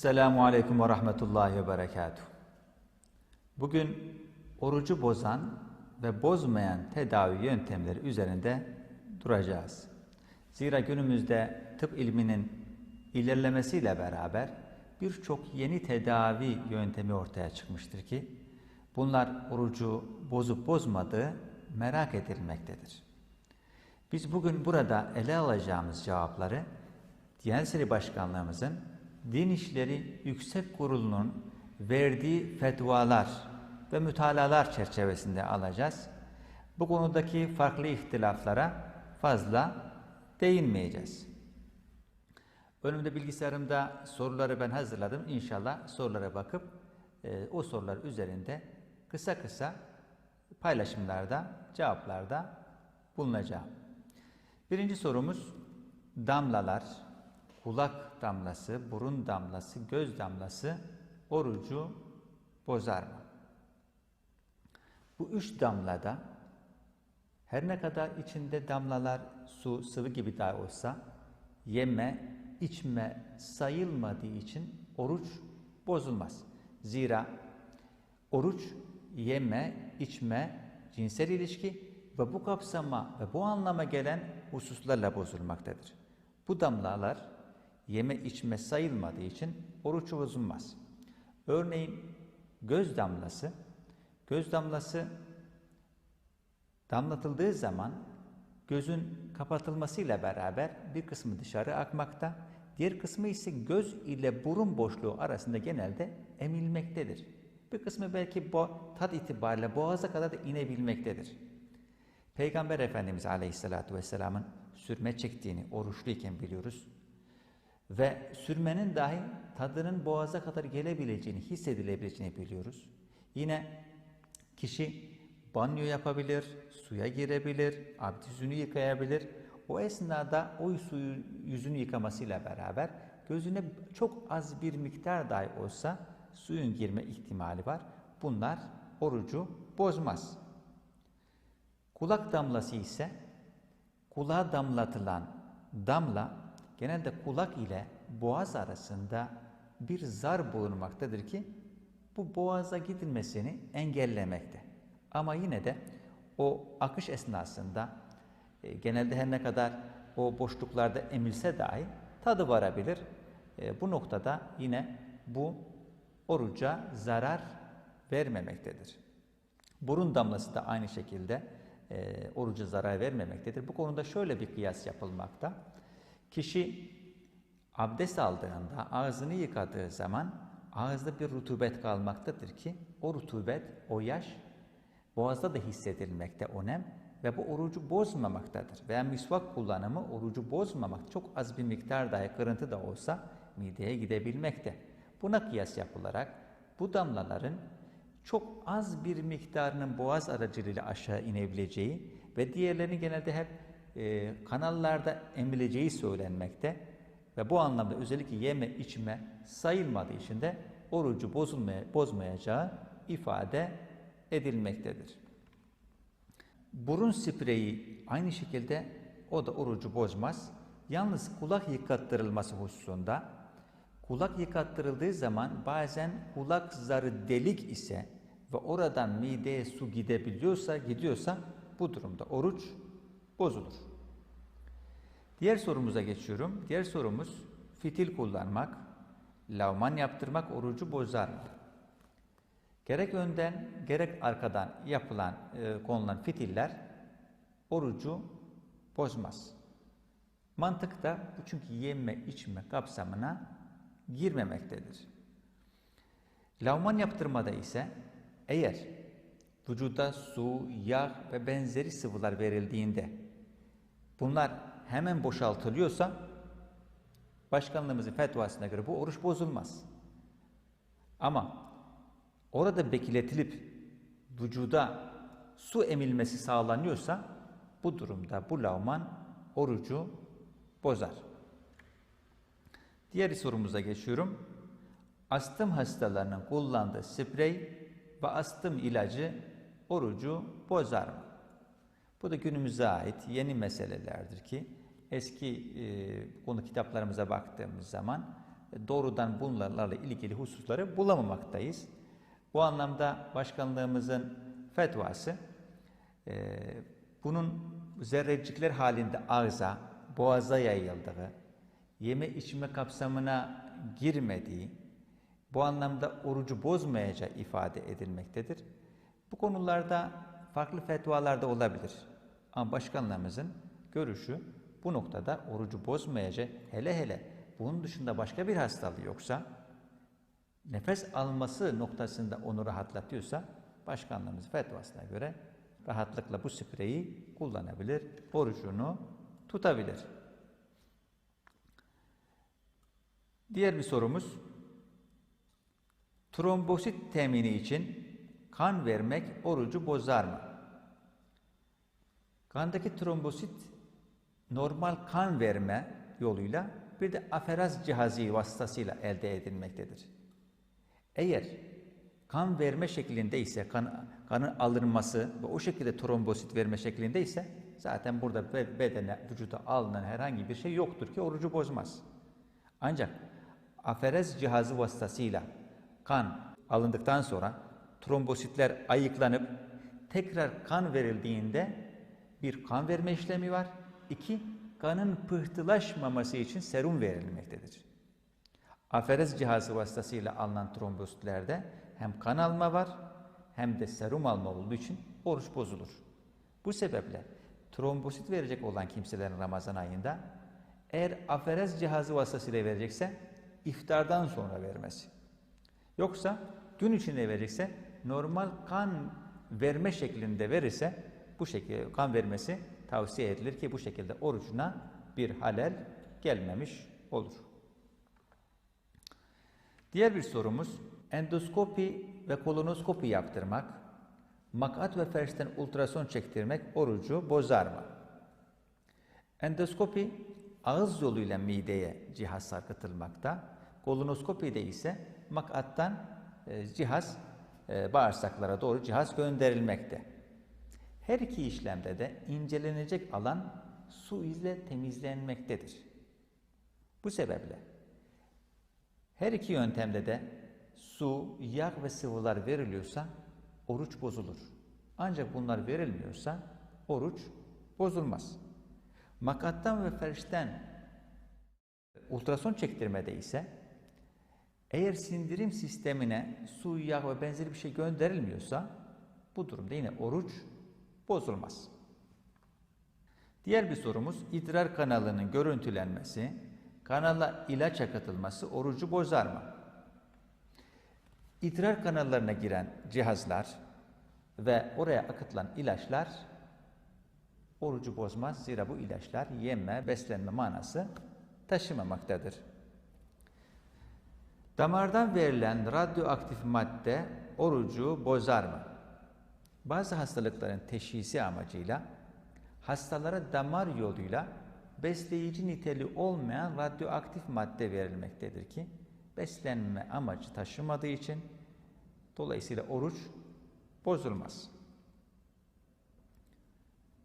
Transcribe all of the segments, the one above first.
Esselamu Aleyküm ve Rahmetullahi ve Berekatuhu. Bugün orucu bozan ve bozmayan tedavi yöntemleri üzerinde duracağız. Zira günümüzde tıp ilminin ilerlemesiyle beraber birçok yeni tedavi yöntemi ortaya çıkmıştır ki bunlar orucu bozup bozmadığı merak edilmektedir. Biz bugün burada ele alacağımız cevapları Diyanet İşleri Başkanlığımızın Din İşleri Yüksek Kurulu'nun verdiği fetvalar ve mütalalar çerçevesinde alacağız. Bu konudaki farklı ihtilaflara fazla değinmeyeceğiz. Önümde bilgisayarımda soruları ben hazırladım. İnşallah sorulara bakıp e, o sorular üzerinde kısa kısa paylaşımlarda, cevaplarda bulunacağım. Birinci sorumuz damlalar, kulak damlası, burun damlası, göz damlası orucu bozar mı? Bu üç damlada her ne kadar içinde damlalar su, sıvı gibi dahi olsa yeme, içme sayılmadığı için oruç bozulmaz. Zira oruç yeme, içme, cinsel ilişki ve bu kapsama ve bu anlama gelen hususlarla bozulmaktadır. Bu damlalar yeme içme sayılmadığı için oruç bozulmaz. Örneğin göz damlası, göz damlası damlatıldığı zaman gözün kapatılmasıyla beraber bir kısmı dışarı akmakta, diğer kısmı ise göz ile burun boşluğu arasında genelde emilmektedir. Bir kısmı belki bo tat itibariyle boğaza kadar da inebilmektedir. Peygamber Efendimiz Aleyhisselatü Vesselam'ın sürme çektiğini oruçluyken biliyoruz. Ve sürmenin dahi tadının boğaza kadar gelebileceğini, hissedilebileceğini biliyoruz. Yine kişi banyo yapabilir, suya girebilir, abdest yüzünü yıkayabilir. O esnada o suyu yüzünü yıkamasıyla beraber gözüne çok az bir miktar dahi olsa suyun girme ihtimali var. Bunlar orucu bozmaz. Kulak damlası ise kulağa damlatılan damla genelde kulak ile boğaz arasında bir zar bulunmaktadır ki bu boğaza gidilmesini engellemekte. Ama yine de o akış esnasında e, genelde her ne kadar o boşluklarda emilse dahi tadı varabilir. E, bu noktada yine bu oruca zarar vermemektedir. Burun damlası da aynı şekilde e, oruca zarar vermemektedir. Bu konuda şöyle bir kıyas yapılmakta. Kişi abdest aldığında ağzını yıkadığı zaman ağızda bir rutubet kalmaktadır ki o rutubet, o yaş boğazda da hissedilmekte o nem ve bu orucu bozmamaktadır. Veya misvak kullanımı orucu bozmamak çok az bir miktar dahi kırıntı da olsa mideye gidebilmekte. Buna kıyas yapılarak bu damlaların çok az bir miktarının boğaz aracılığıyla aşağı inebileceği ve diğerlerinin genelde hep e, kanallarda emileceği söylenmekte ve bu anlamda özellikle yeme içme sayılmadığı için de orucu bozulmaya, bozmayacağı ifade edilmektedir. Burun spreyi aynı şekilde o da orucu bozmaz. Yalnız kulak yıkattırılması hususunda kulak yıkattırıldığı zaman bazen kulak zarı delik ise ve oradan mideye su gidebiliyorsa, gidiyorsa bu durumda oruç bozulur. Diğer sorumuza geçiyorum. Diğer sorumuz fitil kullanmak, lavman yaptırmak orucu bozar mı? Gerek önden gerek arkadan yapılan, e, konulan fitiller orucu bozmaz. Mantık da bu çünkü yeme içme kapsamına girmemektedir. Lavman yaptırmada ise eğer vücuda su, yağ ve benzeri sıvılar verildiğinde bunlar hemen boşaltılıyorsa başkanlığımızın fetvasına göre bu oruç bozulmaz. Ama orada bekletilip vücuda su emilmesi sağlanıyorsa bu durumda bu lavman orucu bozar. Diğer sorumuza geçiyorum. Astım hastalarının kullandığı sprey ve astım ilacı orucu bozar mı? Bu da günümüze ait yeni meselelerdir ki eski e, konu kitaplarımıza baktığımız zaman e, doğrudan bunlarla ilgili hususları bulamamaktayız. Bu anlamda başkanlığımızın fetvası e, bunun zerrecikler halinde ağza, boğaza yayıldığı, yeme içme kapsamına girmediği, bu anlamda orucu bozmayacağı ifade edilmektedir. Bu konularda farklı fetvalarda olabilir. Ama başkanlarımızın görüşü bu noktada orucu bozmayacak hele hele bunun dışında başka bir hastalığı yoksa nefes alması noktasında onu rahatlatıyorsa başkanlığımız fetvasına göre rahatlıkla bu spreyi kullanabilir, orucunu tutabilir. Diğer bir sorumuz trombosit temini için kan vermek orucu bozar mı? Kandaki trombosit normal kan verme yoluyla bir de aferaz cihazı vasıtasıyla elde edilmektedir. Eğer kan verme şeklinde ise kan, kanın alınması ve o şekilde trombosit verme şeklinde ise zaten burada bedene, vücuda alınan herhangi bir şey yoktur ki orucu bozmaz. Ancak aferez cihazı vasıtasıyla kan alındıktan sonra trombositler ayıklanıp tekrar kan verildiğinde bir kan verme işlemi var. İki, kanın pıhtılaşmaması için serum verilmektedir. Aferez cihazı vasıtasıyla alınan trombositlerde hem kan alma var hem de serum alma olduğu için oruç bozulur. Bu sebeple trombosit verecek olan kimselerin Ramazan ayında eğer aferez cihazı vasıtasıyla verecekse iftardan sonra vermesi. Yoksa gün içinde verecekse normal kan verme şeklinde verirse bu şekilde kan vermesi tavsiye edilir ki bu şekilde orucuna bir halel gelmemiş olur. Diğer bir sorumuz endoskopi ve kolonoskopi yaptırmak, makat ve ferçten ultrason çektirmek orucu bozar mı? Endoskopi ağız yoluyla mideye cihaz sarkıtılmakta, kolonoskopide ise makattan e, cihaz e, bağırsaklara doğru cihaz gönderilmekte. Her iki işlemde de incelenecek alan su ile temizlenmektedir. Bu sebeple her iki yöntemde de su, yağ ve sıvılar veriliyorsa oruç bozulur. Ancak bunlar verilmiyorsa oruç bozulmaz. Makattan ve ferişten ultrason çektirmede ise eğer sindirim sistemine su, yağ ve benzeri bir şey gönderilmiyorsa bu durumda yine oruç bozulmaz. Diğer bir sorumuz idrar kanalının görüntülenmesi, kanala ilaç akıtılması orucu bozar mı? İdrar kanallarına giren cihazlar ve oraya akıtılan ilaçlar orucu bozmaz. Zira bu ilaçlar yeme, beslenme manası taşımamaktadır. Damardan verilen radyoaktif madde orucu bozar mı? Bazı hastalıkların teşhisi amacıyla hastalara damar yoluyla besleyici niteliği olmayan radyoaktif madde verilmektedir ki beslenme amacı taşımadığı için dolayısıyla oruç bozulmaz.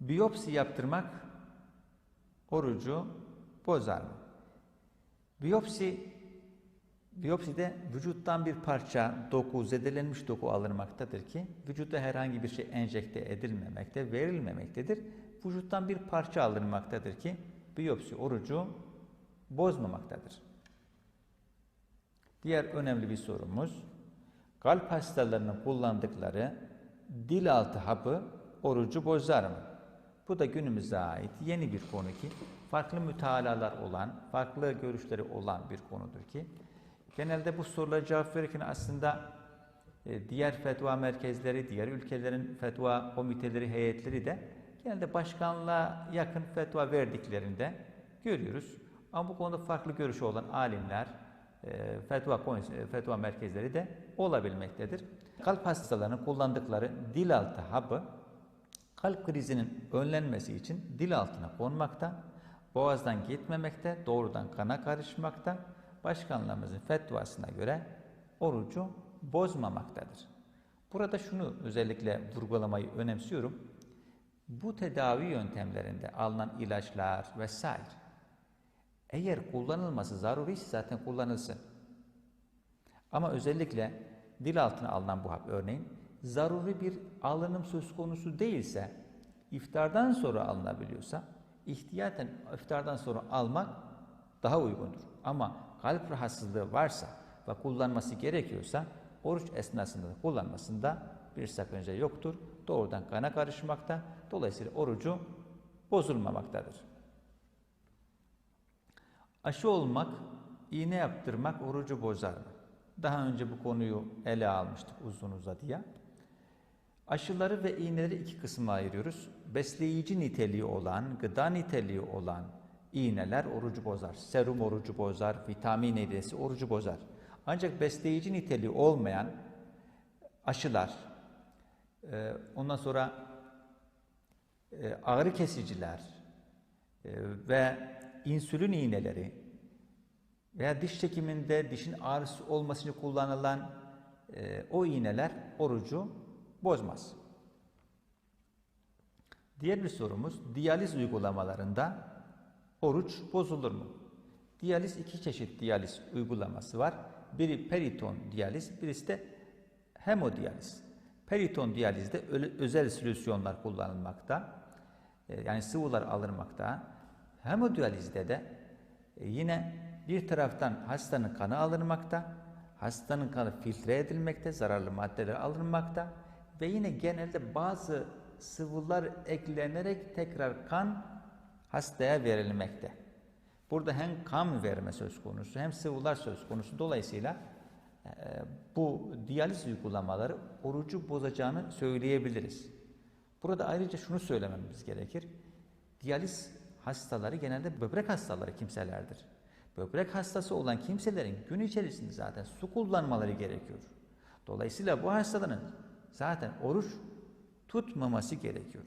Biyopsi yaptırmak orucu bozar mı? Biyopsi Biyopside vücuttan bir parça doku, zedelenmiş doku alınmaktadır ki vücuda herhangi bir şey enjekte edilmemekte, verilmemektedir. Vücuttan bir parça alınmaktadır ki biyopsi orucu bozmamaktadır. Diğer önemli bir sorumuz, kalp hastalarının kullandıkları dil altı hapı orucu bozar mı? Bu da günümüze ait yeni bir konu ki, farklı mütalalar olan, farklı görüşleri olan bir konudur ki, Genelde bu sorulara cevap verirken aslında e, diğer fetva merkezleri, diğer ülkelerin fetva komiteleri, heyetleri de genelde başkanlığa yakın fetva verdiklerinde görüyoruz. Ama bu konuda farklı görüşü olan alimler, e, fetva, fetva merkezleri de olabilmektedir. Kalp hastalarının kullandıkları dil altı hapı kalp krizinin önlenmesi için dil altına konmakta, boğazdan gitmemekte, doğrudan kana karışmakta başkanlığımızın fetvasına göre orucu bozmamaktadır. Burada şunu özellikle vurgulamayı önemsiyorum. Bu tedavi yöntemlerinde alınan ilaçlar vesaire Eğer kullanılması zaruriyse zaten kullanılsın. Ama özellikle dil altına alınan bu hap örneğin zaruri bir alınım söz konusu değilse, iftardan sonra alınabiliyorsa, ihtiyaten iftardan sonra almak daha uygundur. Ama kalp rahatsızlığı varsa ve kullanması gerekiyorsa, oruç esnasında da kullanmasında bir sakınca yoktur. Doğrudan kana karışmakta, dolayısıyla orucu bozulmamaktadır. Aşı olmak, iğne yaptırmak orucu bozar mı? Daha önce bu konuyu ele almıştık uzun uzadıya. Aşıları ve iğneleri iki kısma ayırıyoruz. Besleyici niteliği olan, gıda niteliği olan iğneler orucu bozar. Serum orucu bozar, vitamin iğnesi orucu bozar. Ancak besleyici niteliği olmayan aşılar, e, ondan sonra e, ağrı kesiciler e, ve insülin iğneleri veya diş çekiminde dişin ağrısı olması için kullanılan o iğneler orucu bozmaz. Diğer bir sorumuz, diyaliz uygulamalarında oruç bozulur mu? Diyaliz iki çeşit diyaliz uygulaması var. Biri periton diyaliz, birisi de hemodiyaliz. Periton diyalizde özel solüsyonlar kullanılmakta. E, yani sıvılar alınmakta. Hemodiyalizde de e, yine bir taraftan hastanın kanı alınmakta, hastanın kanı filtre edilmekte, zararlı maddeler alınmakta ve yine genelde bazı sıvılar eklenerek tekrar kan hastaya verilmekte. Burada hem kan verme söz konusu hem sıvılar söz konusu. Dolayısıyla e, bu diyaliz uygulamaları orucu bozacağını söyleyebiliriz. Burada ayrıca şunu söylememiz gerekir. Diyaliz hastaları genelde böbrek hastaları kimselerdir. Böbrek hastası olan kimselerin gün içerisinde zaten su kullanmaları gerekiyor. Dolayısıyla bu hastaların zaten oruç tutmaması gerekiyor.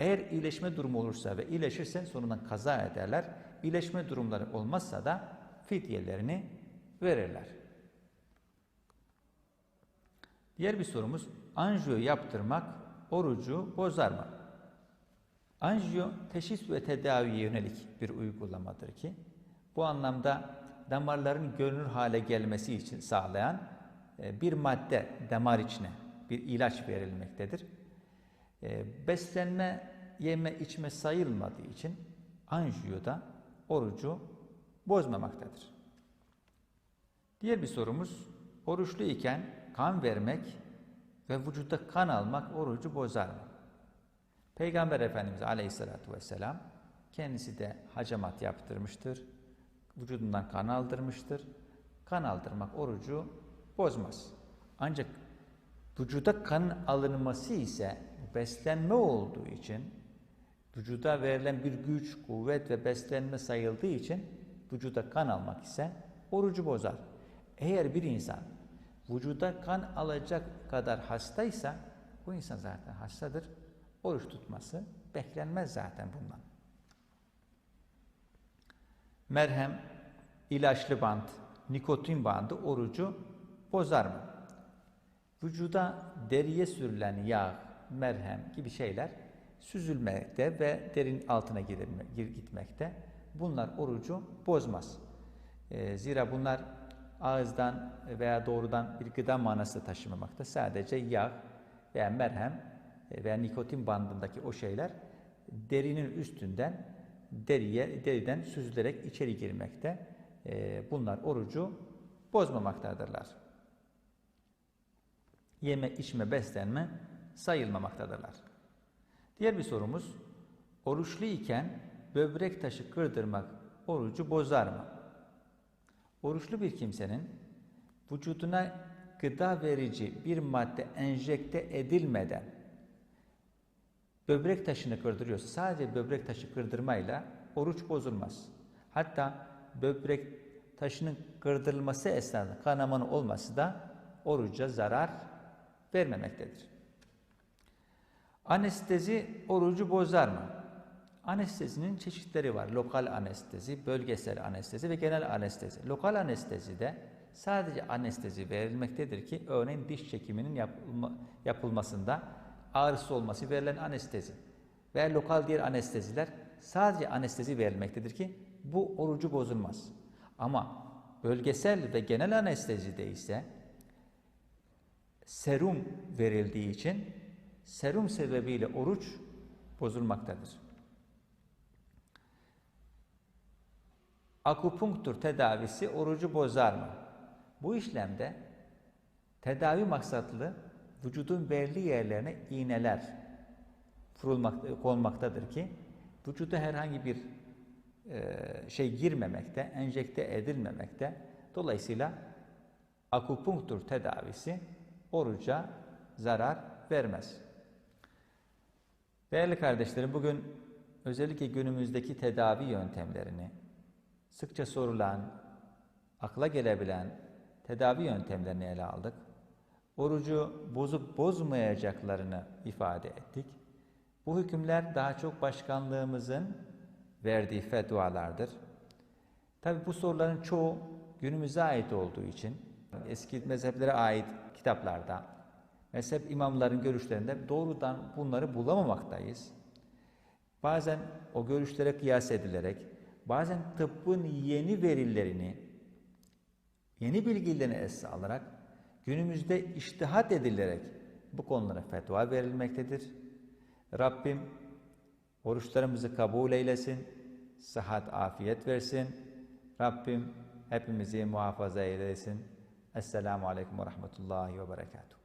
Eğer iyileşme durumu olursa ve iyileşirse sonundan kaza ederler. İyileşme durumları olmazsa da fidyelerini verirler. Diğer bir sorumuz anjiyo yaptırmak orucu bozar mı? Anjiyo teşhis ve tedaviye yönelik bir uygulamadır ki bu anlamda damarların görünür hale gelmesi için sağlayan e, bir madde damar içine bir ilaç verilmektedir. E, beslenme, yeme, içme sayılmadığı için anjiyoda orucu bozmamaktadır. Diğer bir sorumuz, oruçlu iken kan vermek ve vücutta kan almak orucu bozar mı? Peygamber Efendimiz Aleyhisselatü Vesselam kendisi de hacamat yaptırmıştır. Vücudundan kan aldırmıştır. Kan aldırmak orucu bozmaz. Ancak vücuda kan alınması ise beslenme olduğu için vücuda verilen bir güç, kuvvet ve beslenme sayıldığı için vücuda kan almak ise orucu bozar. Eğer bir insan vücuda kan alacak kadar hastaysa bu insan zaten hastadır. Oruç tutması beklenmez zaten bundan. Merhem, ilaçlı bant, nikotin bandı orucu bozar mı? Vücuda deriye sürülen yağ, merhem gibi şeyler süzülmekte ve derin altına gitmekte. Bunlar orucu bozmaz. E, zira bunlar ağızdan veya doğrudan bir gıda manası taşımamakta. Sadece yağ veya merhem e, veya nikotin bandındaki o şeyler derinin üstünden deriye, deriden süzülerek içeri girmekte. E, bunlar orucu bozmamaktadırlar. Yeme, içme, beslenme sayılmamaktadırlar. Diğer bir sorumuz, oruçlu iken böbrek taşı kırdırmak orucu bozar mı? Oruçlu bir kimsenin vücuduna gıda verici bir madde enjekte edilmeden böbrek taşını kırdırıyorsa sadece böbrek taşı kırdırmayla oruç bozulmaz. Hatta böbrek taşının kırdırılması esnasında kanamanın olması da oruca zarar vermemektedir. Anestezi orucu bozar mı? Anestezinin çeşitleri var. Lokal anestezi, bölgesel anestezi ve genel anestezi. Lokal anestezide sadece anestezi verilmektedir ki örneğin diş çekiminin yapılma, yapılmasında ağrısı olması verilen anestezi. Ve lokal diğer anesteziler sadece anestezi verilmektedir ki bu orucu bozulmaz. Ama bölgesel ve genel anestezide ise serum verildiği için serum sebebiyle oruç bozulmaktadır. Akupunktur tedavisi orucu bozar mı? Bu işlemde tedavi maksatlı vücudun belli yerlerine iğneler vurulmak, konmaktadır ki vücuda herhangi bir e, şey girmemekte, enjekte edilmemekte. Dolayısıyla akupunktur tedavisi oruca zarar vermez. Değerli kardeşlerim bugün özellikle günümüzdeki tedavi yöntemlerini sıkça sorulan, akla gelebilen tedavi yöntemlerini ele aldık. Orucu bozup bozmayacaklarını ifade ettik. Bu hükümler daha çok başkanlığımızın verdiği fetvalardır. Tabi bu soruların çoğu günümüze ait olduğu için eski mezheplere ait kitaplarda, mezhep imamların görüşlerinde doğrudan bunları bulamamaktayız. Bazen o görüşlere kıyas edilerek, bazen tıbbın yeni verilerini, yeni bilgilerini esas alarak, günümüzde iştihat edilerek bu konulara fetva verilmektedir. Rabbim oruçlarımızı kabul eylesin, sıhhat, afiyet versin. Rabbim hepimizi muhafaza eylesin. Esselamu Aleyküm ve Rahmetullahi ve Berekatuhu.